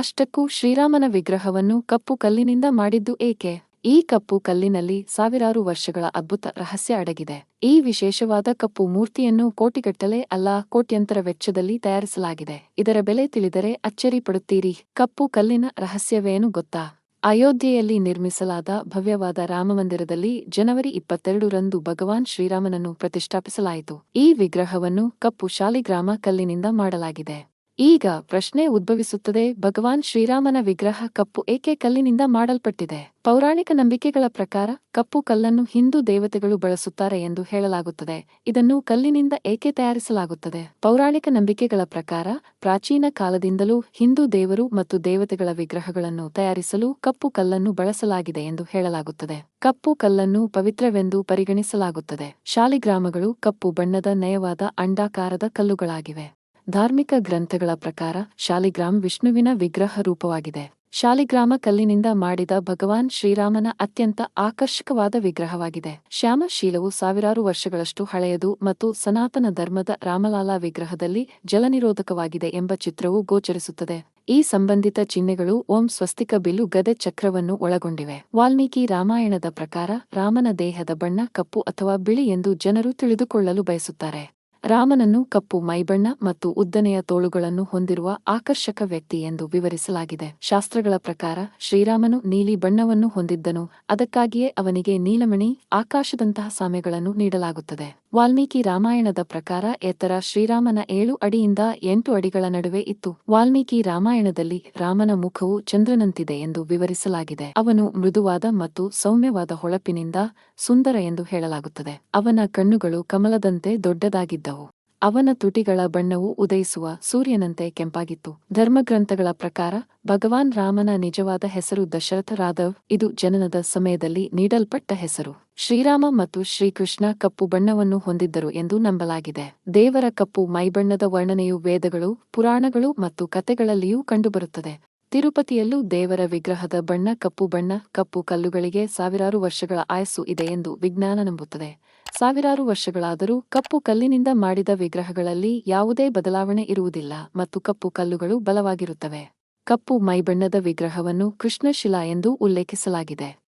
ಅಷ್ಟಕ್ಕೂ ಶ್ರೀರಾಮನ ವಿಗ್ರಹವನ್ನು ಕಪ್ಪು ಕಲ್ಲಿನಿಂದ ಮಾಡಿದ್ದು ಏಕೆ? ಈ ಕಪ್ಪು ಕಲ್ಲಿನಲ್ಲಿ ಸಾವಿರಾರು ವರ್ಷಗಳ ಅದ್ಭುತ ರಹಸ್ಯ ಅಡಗಿದೆ. ಈ ವಿಶೇಷವಾದ ಕಪ್ಪು ಮೂರ್ತಿಯನ್ನು ಕೋಟಿಗಟ್ಟಲೆ ಅಲ್ಲ, ಕೋಟ್ಯಂತರ ವೆಚ್ಚದಲ್ಲಿ ತಯಾರಿಸಲಾಗಿದೆ. ಇದರ ಬೆಲೆ ತಿಳಿದರೆ ಅಚ್ಚರಿ ಪಡುತ್ತೀರಿ ಕಪ್ಪು ಕಲ್ಲಿನ ರಹಸ್ಯವೇನು ಗೊತ್ತಾ? ಅಯೋಧ್ಯೆಯಲ್ಲಿ ನಿರ್ಮಿಸಲಾದ ಭವ್ಯವಾದ ರಾಮಮಂದಿರದಲ್ಲಿ ಜನವರಿ ಇಪ್ಪತ್ತೆರಡರಂದು ಭಗವಾನ್ ಶ್ರೀರಾಮನನ್ನು ಪ್ರತಿಷ್ಠಾಪಿಸಲಾಯಿತು. ಈ ವಿಗ್ರಹವನ್ನು ಕಪ್ಪು ಶಾಲಿಗ್ರಾಮ ಕಲ್ಲಿನಿಂದ ಮಾಡಲಾಗಿದೆ. ಈಗ ಪ್ರಶ್ನೆ ಉದ್ಭವಿಸುತ್ತದೆ, ಭಗವಾನ್ ಶ್ರೀರಾಮನ ವಿಗ್ರಹ ಕಪ್ಪು ಏಕೆ ಕಲ್ಲಿನಿಂದ ಮಾಡಲ್ಪಟ್ಟಿದೆ? ಪೌರಾಣಿಕ ನಂಬಿಕೆಗಳ ಪ್ರಕಾರ ಕಪ್ಪು ಕಲ್ಲನ್ನು ಹಿಂದೂ ದೇವತೆಗಳು ಬಳಸುತ್ತಾರೆ ಎಂದು ಹೇಳಲಾಗುತ್ತದೆ. ಇದನ್ನು ಕಲ್ಲಿನಿಂದ ಏಕೆ ತಯಾರಿಸಲಾಗುತ್ತದೆ? ಪೌರಾಣಿಕ ನಂಬಿಕೆಗಳ ಪ್ರಕಾರ ಪ್ರಾಚೀನ ಕಾಲದಿಂದಲೂ ಹಿಂದೂ ದೇವರು ಮತ್ತು ದೇವತೆಗಳ ವಿಗ್ರಹಗಳನ್ನು ತಯಾರಿಸಲು ಕಪ್ಪು ಕಲ್ಲನ್ನು ಬಳಸಲಾಗಿದೆ ಎಂದು ಹೇಳಲಾಗುತ್ತದೆ. ಕಪ್ಪು ಕಲ್ಲನ್ನು ಪವಿತ್ರವೆಂದು ಪರಿಗಣಿಸಲಾಗುತ್ತದೆ. ಶಾಲಿಗ್ರಾಮಗಳು ಕಪ್ಪು ಬಣ್ಣದ ನಯವಾದ ಅಂಡಾಕಾರದ ಕಲ್ಲುಗಳಾಗಿವೆ. ಧಾರ್ಮಿಕ ಗ್ರಂಥಗಳ ಪ್ರಕಾರ ಶಾಲಿಗ್ರಾಮ್ ವಿಷ್ಣುವಿನ ವಿಗ್ರಹ ರೂಪವಾಗಿದೆ. ಶಾಲಿಗ್ರಾಮ ಕಲ್ಲಿನಿಂದ ಮಾಡಿದ ಭಗವಾನ್ ಶ್ರೀರಾಮನ ಅತ್ಯಂತ ಆಕರ್ಷಕವಾದ ವಿಗ್ರಹವಾಗಿದೆ. ಶ್ಯಾಮಶೀಲವು ಸಾವಿರಾರು ವರ್ಷಗಳಷ್ಟು ಹಳೆಯದು ಮತ್ತು ಸನಾತನ ಧರ್ಮದ ರಾಮಲಾಲಾ ವಿಗ್ರಹದಲ್ಲಿ ಜಲನಿರೋಧಕವಾಗಿದೆ ಎಂಬ ಚಿತ್ರವು ಗೋಚರಿಸುತ್ತದೆ. ಈ ಸಂಬಂಧಿತ ಚಿಹ್ನೆಗಳು ಓಂ ಸ್ವಸ್ತಿಕ ಬಿಲ್ಲು ಗದೆ ಚಕ್ರವನ್ನು ಒಳಗೊಂಡಿವೆ. ವಾಲ್ಮೀಕಿ ರಾಮಾಯಣದ ಪ್ರಕಾರ ರಾಮನ ದೇಹದ ಬಣ್ಣ ಕಪ್ಪು ಅಥವಾ ಬಿಳಿ ಎಂದು ಜನರು ತಿಳಿದುಕೊಳ್ಳಲು ಬಯಸುತ್ತಾರೆ. ರಾಮನನ್ನು ಕಪ್ಪು ಮೈಬಣ್ಣ ಮತ್ತು ಉದ್ದನೆಯ ತೋಳುಗಳನ್ನು ಹೊಂದಿರುವ ಆಕರ್ಷಕ ವ್ಯಕ್ತಿ ಎಂದು ವಿವರಿಸಲಾಗಿದೆ. ಶಾಸ್ತ್ರಗಳ ಪ್ರಕಾರ, ಶ್ರೀರಾಮನು ನೀಲಿ ಬಣ್ಣವನ್ನು ಹೊಂದಿದ್ದನು. ಅದಕ್ಕಾಗಿಯೇ ಅವನಿಗೆ ನೀಲಮಣಿ ಆಕಾಶದಂತಹ ಸಾಮ್ಯಗಳನ್ನು ನೀಡಲಾಗುತ್ತದೆ. ವಾಲ್ಮೀಕಿ ರಾಮಾಯಣದ ಪ್ರಕಾರ ಎತ್ತರ ಶ್ರೀರಾಮನ ಏಳು ಅಡಿಯಿಂದ ಎಂಟು ಅಡಿಗಳ ನಡುವೆ ಇತ್ತು. ವಾಲ್ಮೀಕಿ ರಾಮಾಯಣದಲ್ಲಿ ರಾಮನ ಮುಖವು ಚಂದ್ರನಂತಿದೆ ಎಂದು ವಿವರಿಸಲಾಗಿದೆ. ಅವನು ಮೃದುವಾದ ಮತ್ತು ಸೌಮ್ಯವಾದ ಹೊಳಪಿನಿಂದ ಸುಂದರ ಎಂದು ಹೇಳಲಾಗುತ್ತದೆ. ಅವನ ಕಣ್ಣುಗಳು ಕಮಲದಂತೆ ದೊಡ್ಡದಾಗಿದ್ದವು. ಅವನ ತುಟಿಗಳ ಬಣ್ಣವು ಉದಯಿಸುವ ಸೂರ್ಯನಂತೆ ಕೆಂಪಾಗಿತ್ತು. ಧರ್ಮಗ್ರಂಥಗಳ ಪ್ರಕಾರ ಭಗವಾನ್ ರಾಮನ ನಿಜವಾದ ಹೆಸರು ದಶರಥ ರಾಧವ್. ಇದು ಜನನದ ಸಮಯದಲ್ಲಿ ನೀಡಲ್ಪಟ್ಟ ಹೆಸರು. ಶ್ರೀರಾಮ ಮತ್ತು ಶ್ರೀಕೃಷ್ಣ ಕಪ್ಪು ಬಣ್ಣವನ್ನು ಹೊಂದಿದ್ದರು ಎಂದು ನಂಬಲಾಗಿದೆ. ದೇವರ ಕಪ್ಪು ಮೈಬಣ್ಣದ ವರ್ಣನೆಯು ವೇದಗಳು, ಪುರಾಣಗಳು ಮತ್ತು ಕತೆಗಳಲ್ಲಿಯೂ ಕಂಡುಬರುತ್ತದೆ. ತಿರುಪತಿಯಲ್ಲೂ ದೇವರ ವಿಗ್ರಹದ ಬಣ್ಣ ಕಪ್ಪು ಬಣ್ಣ, ಕಪ್ಪು ಕಲ್ಲುಗಳಿಗೆ ಸಾವಿರಾರು ವರ್ಷಗಳ ಆಯಸ್ಸು ಇದೆ ಎಂದು ವಿಜ್ಞಾನ ನಂಬುತ್ತದೆ. ಸಾವಿರಾರು ವರ್ಷಗಳಾದರೂ ಕಪ್ಪು ಕಲ್ಲಿನಿಂದ ಮಾಡಿದ ವಿಗ್ರಹಗಳಲ್ಲಿ ಯಾವುದೇ ಬದಲಾವಣೆ ಇರುವುದಿಲ್ಲ ಮತ್ತು ಕಪ್ಪು ಕಲ್ಲುಗಳು ಬಲವಾಗಿರುತ್ತವೆ. ಕಪ್ಪು ಮೈಬಣ್ಣದ ವಿಗ್ರಹವನ್ನು ಕೃಷ್ಣಶಿಲಾ ಎಂದು ಉಲ್ಲೇಖಿಸಲಾಗಿದೆ.